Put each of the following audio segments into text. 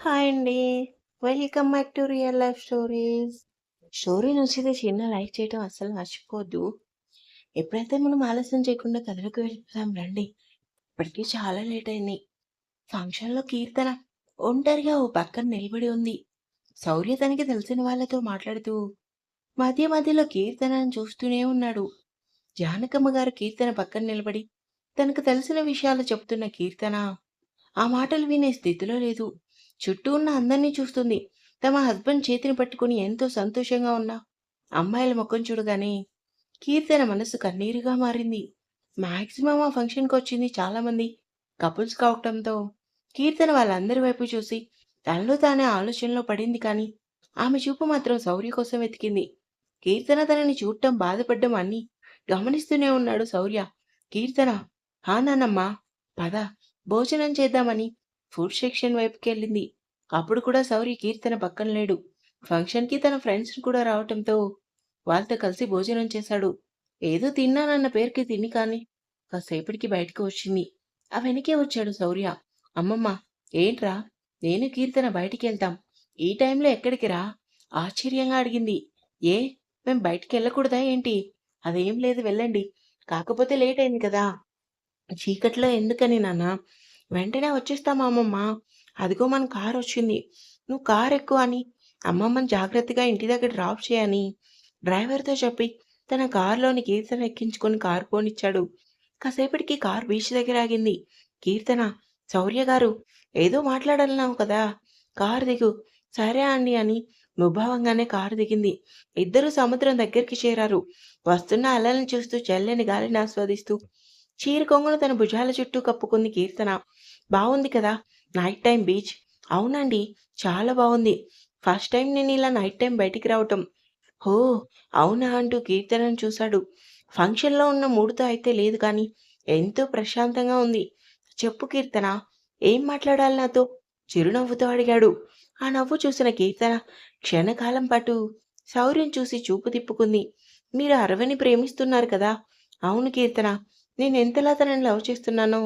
Hi అండి. Welcome back to real life stories. Story నచ్చితే చిన్న లైక్ చేయడం అస్సలు మర్చిపోద్దు ఎప్పుడైతే మనం ఆలస్యం చేయకుండా కథలకు వెళ్తాం రండి. ఇప్పటికీ చాలా లేట్ అయింది. ఫంక్షన్‌లో కీర్తన ఒంటరిగా ఓ పక్కన నిలబడి ఉంది. శౌర్య తనకి తెలిసిన వాళ్ళతో మాట్లాడుతూ మధ్య మధ్యలో కీర్తనను చూస్తూనే ఉన్నాడు. జానకమ్మ గారు కీర్తన పక్కన నిలబడి తనకు తెలిసిన విషయాలు చెప్తున్న కీర్తన ఆ మాటలు వినే స్థితిలో లేదు. చుట్టూ ఉన్న అందరినీ చూస్తుంది. తమ హస్బెండ్ చేతిని పట్టుకుని ఎంతో సంతోషంగా ఉన్న అమ్మాయిల ముఖం చూడగానే కీర్తన మనసు కన్నీరుగా మారింది. మాక్సిమం ఆ ఫంక్షన్‌కి వచ్చింది చాలామంది కపుల్స్ కావటంతో కీర్తన వాళ్ళందరి వైపు చూసి తనలో తానే ఆలోచనలో పడింది కానీ ఆమె చూపు మాత్రం శౌర్య కోసం వెతికింది. కీర్తన తనని చూడటం బాధపడ్డం అన్నీ గమనిస్తూనే ఉన్నాడు శౌర్య. కీర్తన హా నానమ్మా పద భోజనం చేద్దామని ఫుడ్ సెక్షన్ వైపుకెళ్ళింది. అప్పుడు కూడా సౌరి కీర్తన పక్కన లేడు. ఫంక్షన్‌కి తన ఫ్రెండ్స్ కూడా రావటంతో వాళ్ళతో కలిసి భోజనం చేశాడు. ఏదో తిన్నానన్న పేరుకి తిని కానీ కాసేపటికి బయటకు వచ్చింది. ఆ వెనకే వచ్చాడు శౌర్య. అమ్మమ్మ ఏంట్రా నేను కీర్తన బయటికెళ్తాం. ఈ టైంలో ఎక్కడికి రా? ఆశ్చర్యంగా అడిగింది. ఏ మేం బయటికి వెళ్ళకూడదా ఏంటి? అదేం లేదు వెళ్ళండి. కాకపోతే లేట్ అయింది కదా! చీకట్లో ఎందుకని నాన్న వెంటనే వచ్చేస్తామా అమ్మమ్మ. అదిగో మన కారొచ్చింది. నువ్వు కారెక్కు అని అమ్మమ్మని జాగ్రత్తగా ఇంటి దగ్గర డ్రాప్ చేయని డ్రైవర్‌తో చెప్పి తన కారులోని కీర్తన ఎక్కించుకొని కారు పోనిచ్చాడు. కాసేపటికి కారు బీచ్ దగ్గర ఆగింది. కీర్తన శౌర్య గారు ఏదో మాట్లాడాలన్నావు కదా! కారు దిగు. సరే అండి అని ముభావంగానే కారు దిగింది. ఇద్దరూ సముద్రం దగ్గరికి చేరారు. వస్తున్న అలలను చూస్తూ చల్లని గాలిని ఆస్వాదిస్తూ చీర కొంగును తన భుజాల చుట్టూ కప్పుకుంది కీర్తన. బాగుంది కదా! Night time beach. అవునండి. చాలా బాగుంది ఫస్ట్ టైం నేను ఇలా నైట్ టైం బయటికి రావటం. హో అవునా అంటూ కీర్తనను చూశాడు. ఫంక్షన్‌లో ఉన్న మూడుతో అయితే లేదు కానీ ఎంతో ప్రశాంతంగా ఉంది. చెప్పు కీర్తన ఏం మాట్లాడాలి నాతో? చిరునవ్వుతో అడిగాడు. ఆ నవ్వు చూసిన కీర్తన క్షణకాలం పాటు శౌర్యం చూసి చూపు తిప్పుకుంది. మీరు అరవని ప్రేమిస్తున్నారు కదా! అవును కీర్తన. నేను ఎంతలా తనని లవ్ చేస్తున్నానో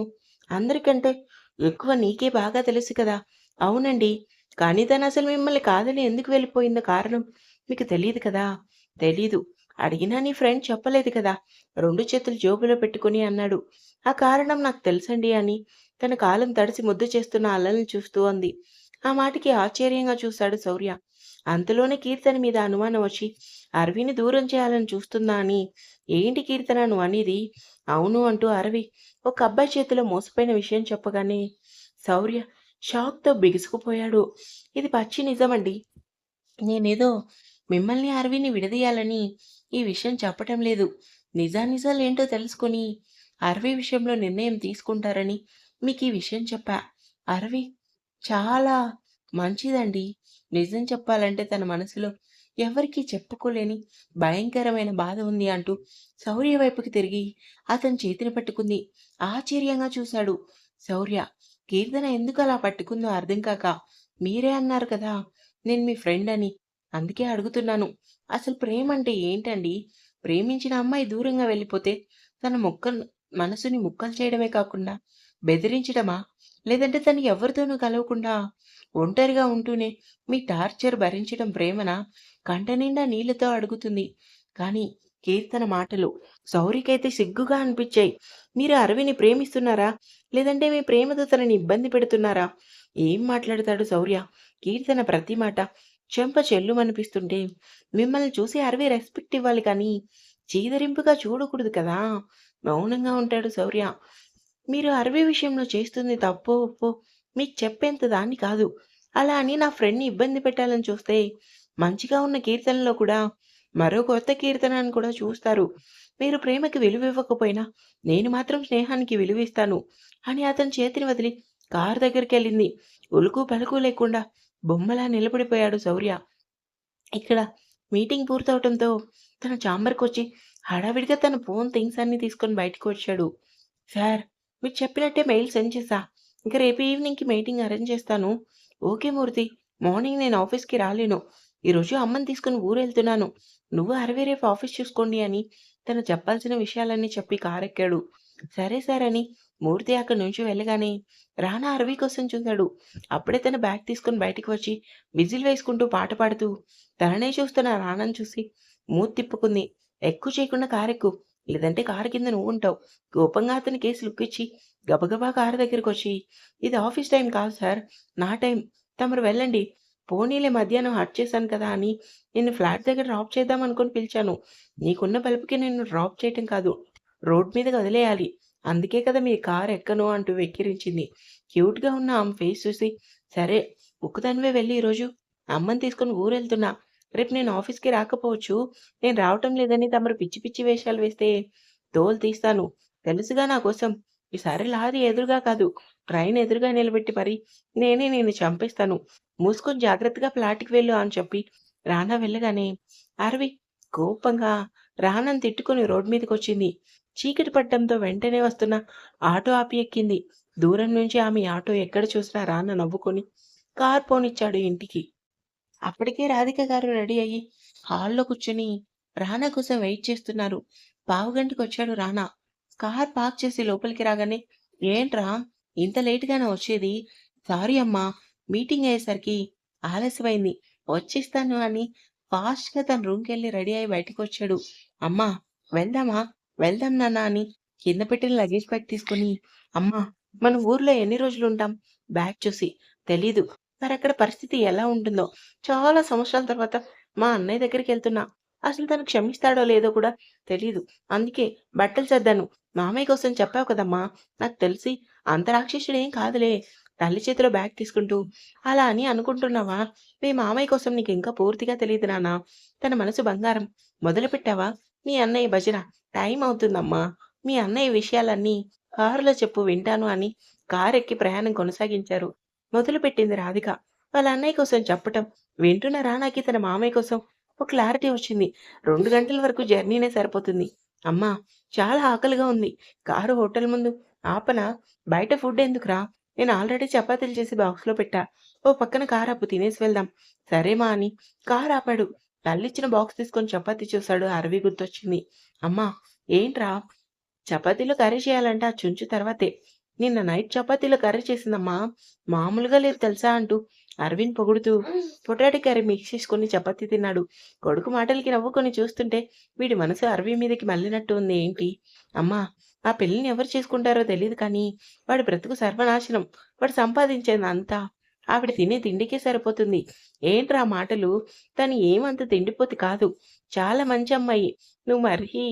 అందరికంటే ఎక్కువ నీకే బాగా తెలుసు కదా! అవునండి. కానీ తనసలు మిమ్మల్ని కాదని ఎందుకు వెళ్ళిపోయిందో కారణం మీకు తెలియదు కదా! తెలీదు. అడిగినా నీ ఫ్రెండ్ చెప్పలేదు కదా! రెండు చేతులు జేబులో పెట్టుకుని అన్నాడు. ఆ కారణం నాకు తెలుసండి అని తన కాలం తడిసి ముద్దు చేస్తున్న అల్లల్ని చూస్తూ అంది. ఆ మాటకి ఆశ్చర్యంగా చూశాడు శౌర్య. అంతలోనే కీర్తన మీద అనుమానం వచ్చి అరవిని దూరం చేయాలని చూస్తుందా అని ఏంటి కీర్తన నువ్వనేది? అవును అంటూ అరవి ఒక అబ్బాయి చేతిలో మోసపోయిన విషయం చెప్పగానే శౌర్య షాక్‌తో బిగుసుకుపోయాడు. ఇది పచ్చి నిజమండి. నేనేదో మిమ్మల్ని అరవిని విడదీయాలని ఈ విషయం చెప్పటం లేదు. నిజానిజాలేంటో తెలుసుకొని అరవి విషయంలో నిర్ణయం తీసుకుంటారని మీకు ఈ విషయం చెప్పా. అరవి చాలా మంచిదండి. నిజం చెప్పాలంటే తన మనసులో ఎవరికీ చెప్పుకోలేని భయంకరమైన బాధ ఉంది అంటూ శౌర్య వైపుకి తిరిగి అతని చేతిని పట్టుకుంది. ఆశ్చర్యంగా చూశాడు శౌర్య. కీర్తన ఎందుకలా పట్టుకుందో అర్థం కాక మీరే అన్నారు కదా! నేను మీ ఫ్రెండ్ అని. అందుకే అడుగుతున్నాను. అసలు ప్రేమ అంటే ఏంటండి? ప్రేమించిన అమ్మాయి దూరంగా వెళ్ళిపోతే తన మొక్క మనసుని ముక్కలు చేయడమే కాకుండా బెదిరించడమా? లేదంటే తను ఎవరితోనూ కలవకుండా ఒంటరిగా ఉంటూనే మీ టార్చర్ భరించడం ప్రేమన కంటనిండా నీళ్ళతో అడుగుతుంది. కానీ కీర్తన మాటలు శౌర్యకైతే సిగ్గుగా అనిపించాయి. మీరు అరవిని ప్రేమిస్తున్నారా? లేదంటే మీ ప్రేమతో తనని ఇబ్బంది పెడుతున్నారా? ఏం మాట్లాడతాడు శౌర్య? కీర్తన ప్రతి మాట చెంప చెల్లుమనిపిస్తుంటే మిమ్మల్ని చూసి అరవి రెస్పెక్ట్ ఇవ్వాలి కానీ చీదరింపుగా చూడకూడదు కదా! మౌనంగా ఉంటాడు శౌర్య. మీరు అరవి విషయంలో చేస్తుంది తప్పో, ఒప్పో మీకు చెప్పేంత దాన్ని కాదు. అలా అని నా ఫ్రెండ్‌ని ఇబ్బంది పెట్టాలని చూస్తే మంచిగా ఉన్న కీర్తనలో కూడా మరో కొత్త కీర్తనను కూడా చూస్తారు. మీరు ప్రేమకి విలువివ్వకపోయినా నేను మాత్రం స్నేహానికి విలువిస్తాను అని అతని చేతిని వదిలి కారు దగ్గరికి వెళ్ళింది ఉలుకు పలుకు లేకుండా బొమ్మలా నిలబడిపోయాడు శౌర్య. ఇక్కడ మీటింగ్ పూర్తవటంతో తన ఛాంబర్‌కొచ్చి హడావిడిగా తన ఫోన్ థింగ్స్ అన్ని తీసుకొని బయటకు వచ్చాడు. సార్ మీరు చెప్పినట్టే మెయిల్ సెండ్ చేశా. ఇంకా రేపు ఈవినింగ్‌కి మీటింగ్ అరేంజ్ చేస్తాను. ఓకే మూర్తి. మార్నింగ్ నేను ఆఫీస్‌కి రాలేను. ఈరోజు అమ్మని తీసుకొని వెళ్తున్నాను నువ్వు అరవై రేపు ఆఫీస్ చూసుకోండి అని తను చెప్పాల్సిన విషయాలన్నీ చెప్పి కారెక్కాడు. సరే సార్ అని మూర్తి అక్కడి నుంచి వెళ్ళగానే రానా అరవి కోసం చూశాడు అప్పుడే తన బ్యాగ్ తీసుకొని బయటికి వచ్చి విజిల్ వేసుకుంటూ పాట పాడుతూ తననే చూస్తున్న రానాను చూసి మూతి తిప్పుకుంది ఎక్కువ చేయకుండా కారెక్కు లేదంటే కారు కింద నువ్వు ఉంటావు కోపంగా అతని కేసు లుక్ ఇచ్చి గబగబా కారు దగ్గరికి వచ్చి ఇది ఆఫీస్ టైం కాదు సార్ నా టైం. తమరు వెళ్ళండి. పోనీలే మధ్యాహ్నం హట్ చేశాను కదా అని నిన్ను ఫ్లాట్ దగ్గర డ్రాప్ చేద్దాం అనుకుని పిలిచాను. నీకున్న బలుపుకి నిన్ను డ్రాప్ చేయటం కాదు. రోడ్ మీద వదిలేయాలి అందుకే కదా మీ కార్ ఎక్కను అంటూ వెక్కిరించింది. క్యూట్గా ఉన్న ఆమె ఫేస్ చూసి సరే ఒక్కదానివే వెళ్ళి ఈరోజు. అమ్మని తీసుకుని ఊరు వెళ్తున్నా రేపు నేను ఆఫీస్కి రాకపోవచ్చు. నేను రావటం లేదని తమరు పిచ్చి పిచ్చి వేషాలు వేస్తే తోలు తీస్తాను. తెలుసుగా నా కోసం. ఈసారి లారీ ఎదురుగా కాదు. ట్రైన్ ఎదురుగా నిలబెట్టి మరి నేనే నేను చంపేస్తాను. మూసుకొని జాగ్రత్తగా ఫ్లాట్కి వెళ్ళు అని చెప్పి రానా వెళ్ళగానే అరవి కోపంగా రానని తిట్టుకుని రోడ్ మీదకి వచ్చింది చీకటి పడ్డంతో వెంటనే వస్తున్న ఆటో ఆపి ఎక్కింది దూరం నుంచి ఆమె ఆటో ఎక్కడ చూసినా రాన నవ్వుకొని కార్ పోనిచ్చాడు ఇంటికి. అప్పటికే రాధిక గారు రెడీ అయ్యి హాల్లో కూర్చొని రానా కోసం వెయిట్ చేస్తున్నారు. పావుగంటకి వచ్చాడు రానా. కార్ పార్క్ చేసి లోపలికి రాగానే ఏంట్రా ఇంత లేట్గానే వచ్చేది? సారీ అమ్మా మీటింగ్ అయ్యేసరికి ఆలస్యమైంది. వచ్చేస్తాను అని ఫాస్ట్గా తన రూమ్కి వెళ్ళి రెడీ అయ్యి బయటకు వచ్చాడు. అమ్మా వెళ్దామా? వెళ్దాం నాన్న అని కింద పెట్టిన లగేజ్ బ్యాగ్ తీసుకుని అమ్మా మన ఊర్లో ఎన్ని రోజులు ఉంటాం? బ్యాగ్ చూసి తెలీదు. మరి అక్కడ పరిస్థితి ఎలా ఉంటుందో. చాలా సంవత్సరాల తర్వాత మా అన్నయ్య దగ్గరికి వెళ్తున్నా. అసలు తను క్షమిస్తాడో లేదో కూడా తెలీదు. అందుకే బట్టలు చద్దాను మామయ్య కోసం చెప్పావు కదమ్మా. నాకు తెలిసి అంత రాక్షసుడేం ఏం కాదులే. తల్లి చేతిలో బ్యాగ్ తీసుకుంటూ అలా అని అనుకుంటున్నావా? మీ మామయ్య కోసం నీకు ఇంకా పూర్తిగా తెలియదు నాన్న. తన మనసు బంగారం. మొదలు పెట్టావా? మీ అన్నయ్య భజన. టైం అవుతుందమ్మా. మీ అన్నయ్య విషయాలన్నీ కారులో చెప్పు వింటాను అని కారు ఎక్కి ప్రయాణం కొనసాగించారు. మొదలుపెట్టింది రాధిక. వాళ్ళ అన్నయ్య కోసం చెప్పటం వింటున్న రానాకి తన మామయ్య కోసం? ఒక క్లారిటీ వచ్చింది. రెండు గంటల వరకు జర్నీనే సరిపోతుంది. అమ్మా చాలా ఆకలిగా ఉంది. కారు హోటల్ ముందు ఆపన బయట ఫుడ్ ఎందుకురా? నేను ఆల్రెడీ చపాతీలు చేసి బాక్స్లో పెట్టా. ఓ పక్కన కారు ఆపు తినేసి వెళ్దాం. సరేమా అని. కారు ఆపాడు. తల్లిచ్చిన బాక్స్ తీసుకొని చపాతీ చూశాడు అరవి గుర్తొచ్చింది. అమ్మా ఏంట్రా? చపాతీలో కర్రీ చేయాలంటే ఆ చుంచు తర్వాతే. నిన్న నైట్ చపాతీలో కర్రీ చేసిందమ్మా. మామూలుగా లేదు తెలుసా అంటూ అరవింద్ పొగుడుతూ పొటాటో కర్రీ మిక్స్ చేసుకొని చపాతీ తిన్నాడు. కొడుకు మాటలకి నవ్వుకొని చూస్తుంటే వీడి మనసు అరవి మీదకి మళ్ళినట్టు ఉంది. ఏంటి? అమ్మా ఆ పెళ్ళిని ఎవరు చేసుకుంటారో తెలియదు కానీ వాడి బ్రతుకు సర్వనాశనం. వాడు సంపాదించేది అంతా ఆవిడ తినే తిండికే సరిపోతుంది. ఏంట్రా మాటలు? తను ఏమంత తిండిపోతి కాదు. చాలా మంచి అమ్మాయి. నువ్వు మరీ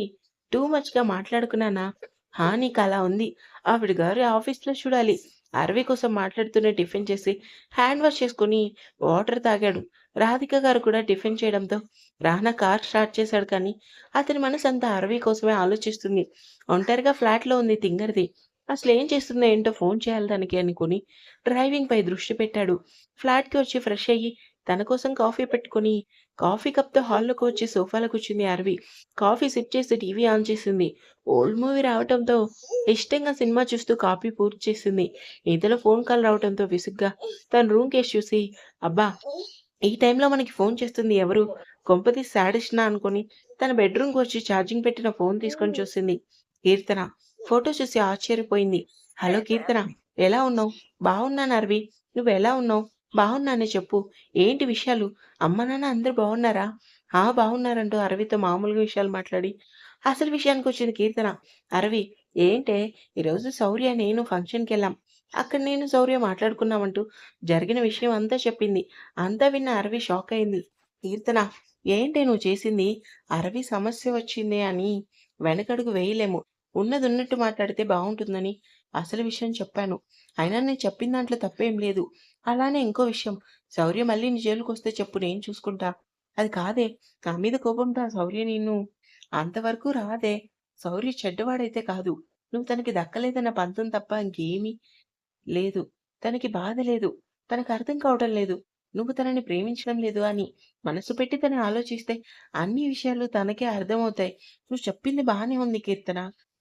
టూ మచ్గా మాట్లాడుకున్నానా? హా నీకు అలా ఉంది. ఆవిడ గారు ఆఫీస్లో చూడాలి. అరవి కోసం మాట్లాడుతూనే టిఫిన్ చేసి హ్యాండ్ వాష్ చేసుకుని వాటర్ తాగాడు. రాధిక గారు కూడా టిఫిన్ చేయడంతో రానా కార్ స్టార్ట్ చేశాడు కానీ అతని మనసు అంతా అరవి కోసమే ఆలోచిస్తుంది. ఒంటరిగా ఫ్లాట్లో ఉంది తింగర్ది. అసలు ఏం చేస్తుందో ఏంటో ఫోన్ చేయాలి దానికి అనుకుని డ్రైవింగ్ పై దృష్టి పెట్టాడు. ఫ్లాట్కి వచ్చి ఫ్రెష్ అయ్యి తన కోసం కాఫీ పెట్టుకుని కాఫీ కప్తో హాల్లోకి వచ్చి సోఫాలో కూర్చుంది అరవి. కాఫీ సిప్ చేసి టీవీ ఆన్ చేసింది. ఓల్డ్ మూవీ రావటంతో ఇష్టంగా సినిమా చూస్తూ కాఫీ పూర్తి చేసింది. ఇంతలో ఫోన్ కాల్ రావటంతో విసుగ్గా తన రూమ్ కేసు చూసి అబ్బా ఈ టైంలో మనకి ఫోన్ చేస్తుంది ఎవరు? కొంపతి సాడిస్నా అనుకుని తన బెడ్రూమ్కి వచ్చి ఛార్జింగ్ పెట్టిన ఫోన్ తీసుకొని చూసింది. కీర్తన. ఫోటో చూసి ఆశ్చర్యపోయింది. హలో కీర్తన ఎలా ఉన్నావు? బాగున్నాను అరవి. నువ్వు ఎలా ఉన్నావు? బాగున్నానే చెప్పు. ఏంటి విషయాలు? అమ్మ నాన్న అందరు బాగున్నారా ఆ బాగున్నారంటూ అరవితో మామూలుగా విషయాలు మాట్లాడి. అసలు విషయానికి వచ్చింది కీర్తన అరవి ఏంటే? ఈరోజు శౌర్య నేను ఫంక్షన్కి వెళ్ళాం అక్కడ నేను శౌర్య మాట్లాడుకున్నామంటూ జరిగిన విషయం అంతా చెప్పింది. అంతా విన్న అరవి షాక్ అయింది. కీర్తన ఏంటి నువ్వు చేసింది? అరవి సమస్య వచ్చింది అని వెనకడుగు వేయలేము. ఉన్నది ఉన్నట్టు మాట్లాడితే బాగుంటుందని అసలు విషయం చెప్పాను. అయినా నేను చెప్పిన దాంట్లో తప్పేం లేదు. అలానే ఇంకో విషయం. శౌర్య మళ్ళీ నీ జైలుకు వస్తే చెప్పు నేను చూసుకుంటా. అది కాదే. నా మీద కోపంతో శౌర్య నిన్ను అంతవరకు రాదే. శౌర్య చెడ్డవాడైతే కాదు. నువ్వు తనకి దక్కలేదన్న పంతం తప్ప ఇంకేమీ లేదు. తనకి బాధ లేదు. తనకు అర్థం కావటం లేదు. నువ్వు తనని ప్రేమించడం లేదు అని మనసు పెట్టి తను ఆలోచిస్తే అన్ని విషయాలు తనకే అర్థమవుతాయి. నువ్వు చెప్పింది బాగానే ఉంది కీర్తన.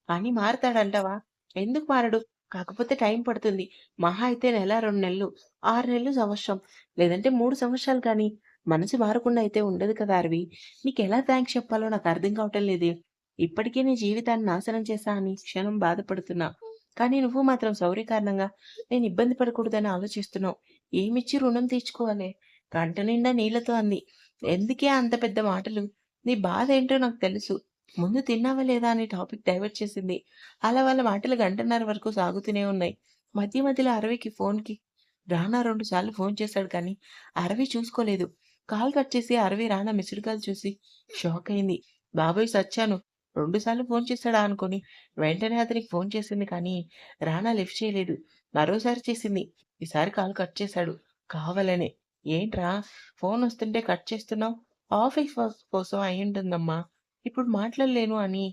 అని మారతాడంటావా? ఎందుకు మారడు? కాకపోతే టైం పడుతుంది మహా అయితే నెల రెండు నెలలు ఆరు నెలలు సంవత్సరం లేదంటే మూడు సంవత్సరాలు కానీ మనసు మారకుండా అయితే ఉండదు కదా అరవి నీకు ఎలా థ్యాంక్స్ చెప్పాలో నాకు అర్థం కావటం లేదు ఇప్పటికే నీ జీవితాన్ని నాశనం చేశా అని క్షణం బాధపడుతున్నా కానీ నువ్వు మాత్రం సౌర్య కారణంగా నేను ఇబ్బంది పడకూడదని ఆలోచిస్తున్నావు. ఏమిచ్చి రుణం తీర్చుకోవాలి కంట నిండా నీళ్ళతో అంది. ఎందుకే అంత పెద్ద మాటలు? నీ బాధ ఏంటో నాకు తెలుసు. ముందు తిన్నావా లేదా అని టాపిక్ డైవర్ట్ చేసింది. అలా వాళ్ళ మాటలు గంటన్నర వరకు సాగుతూనే ఉన్నాయి. మధ్య మధ్యలో అరవికి ఫోన్‌కి రానా రెండు సార్లు ఫోన్ చేశాడు కానీ అరవి చూసుకోలేదు. కాల్ కట్ చేసి అరవి రానా మిస్డ్ కాల్ చూసి షాక్ అయింది. బాబోయ్ సచ్చాను. రెండుసార్లు ఫోన్ చేశాడా అనుకుని వెంటనే అతనికి ఫోన్ చేసింది కానీ రానా లిఫ్ట్ చేయలేదు. మరోసారి చేసింది. ఈసారి కాల్ కట్ చేశాడు. కావాలనే. ఏంట్రా ఫోన్ వస్తుంటే కట్ చేస్తున్నావు? ఆఫీస్ వర్క్ కోసం అయ్యుంటుందమ్మా. ఇప్పుడు మాట్లాడలేను అని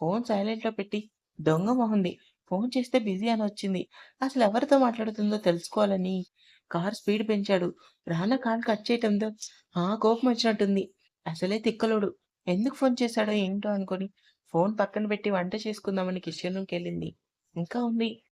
ఫోన్ సైలెంట్‌లో పెట్టి దొంగ మొహంది. ఫోన్ చేస్తే బిజీ అని వచ్చింది. అసలు ఎవరితో మాట్లాడుతుందో తెలుసుకోవాలని కార్ స్పీడ్ పెంచాడు. రాన కాల్ కట్ చేయటంతో ఆ! కోపం వచ్చినట్టుంది. అసలే తిక్కలోడు. ఎందుకు ఫోన్ చేశాడో ఏంటో అనుకొని ఫోన్ పక్కన పెట్టి వంట చేసుకుందామని కిచెన్ రూమ్‌కెళ్ళింది. ఇంకా ఉంది.